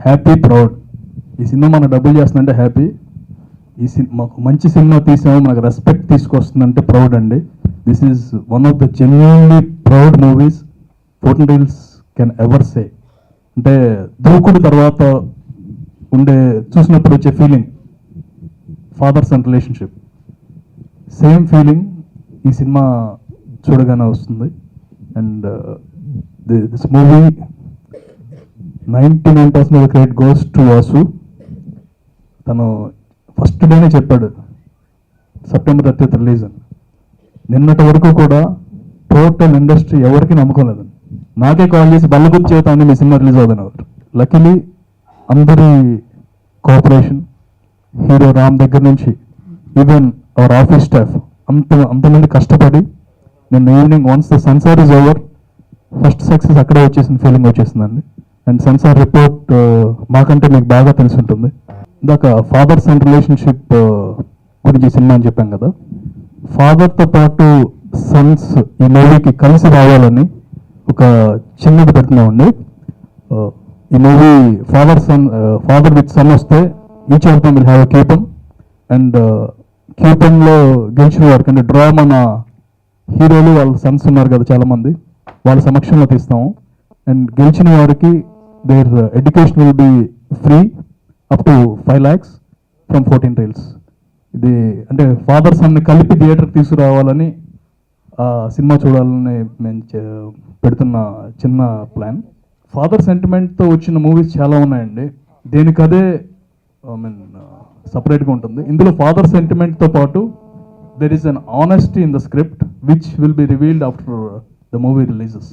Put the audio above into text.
Happy proud ఈ cinema మనకు డబ్బులు చేస్తుందంటే హ్యాపీ ఈ సినిమా మంచి సినిమా తీసాము మనకు రెస్పెక్ట్ తీసుకొస్తుందంటే ప్రౌడ్ అండి. This is one of the genuinely proud movies Fourteen Reels can ever say అంటే దూకుడు తర్వాత ఉండే చూసినప్పుడు వచ్చే feeling fathers and relationship same feeling ఈ సినిమా చూడగానే వస్తుంది. And this movie ninety nine percent credit goes to Vasu తను ఫస్ట్ డేనే చెప్పాడు. సెప్టెంబర్ థర్టీత్ రిలీజ్ అని. నిన్నటి వరకు కూడా టోటల్ ఇండస్ట్రీ ఎవరికి నమ్మకం లేదని నాకే కాల్ చేసి బల్లగుర్తి చేతాన్ని మీ సినిమా రిలీజ్ అవుతుంది ఎవరు లక్కీలీ అందరి కోఆపరేషన్ హీరో రామ్ దగ్గర నుంచి ఈవెన్ అవర్ ఆఫీస్ స్టాఫ్ అంత అంతమంది కష్టపడి నిన్న evening once the censor is over first success అక్కడే వచ్చేసిన ఫీలింగ్ వచ్చేసిందండి. అండ్ సెన్సార్ రిపోర్ట్ మాకంటే మీకు బాగా తెలిసి ఉంటుంది ఇందాక ఫాదర్ సన్ రిలేషన్షిప్ గురించి సినిమా అని చెప్పాం కదా. ఫాదర్తో పాటు సన్స్ ఈ మూవీకి కలిసి రావాలని ఒక చిన్నది పెడుతున్నామండి uh, ఈ movie father son father with son వస్తే each of them will have కీపం and కీపంలో గెలిచిన వారికి అంటే డ్రా మన హీరోలు వాళ్ళ సన్స్ ఉన్నారు కదా చాలామంది వాళ్ళ సమక్షంలో తీస్తాము. అండ్ గెలిచిన వారికి their education will be free up to five lakhs from Fourteen Reels ఇది అంటే ఫాదర్ సన్ని కలిపి థియేటర్ తీసుకురావాలని ఆ సినిమా చూడాలని నేను పెడుతున్న చిన్న ప్లాన్ ఫాదర్ సెంటిమెంట్తో వచ్చిన మూవీస్ చాలా ఉన్నాయండి. దేనికదే ఐ మీన్ సపరేట్గా ఉంటుంది. ఇందులో ఫాదర్ సెంటిమెంట్తో పాటు there is an honesty in the script which will be revealed after the movie releases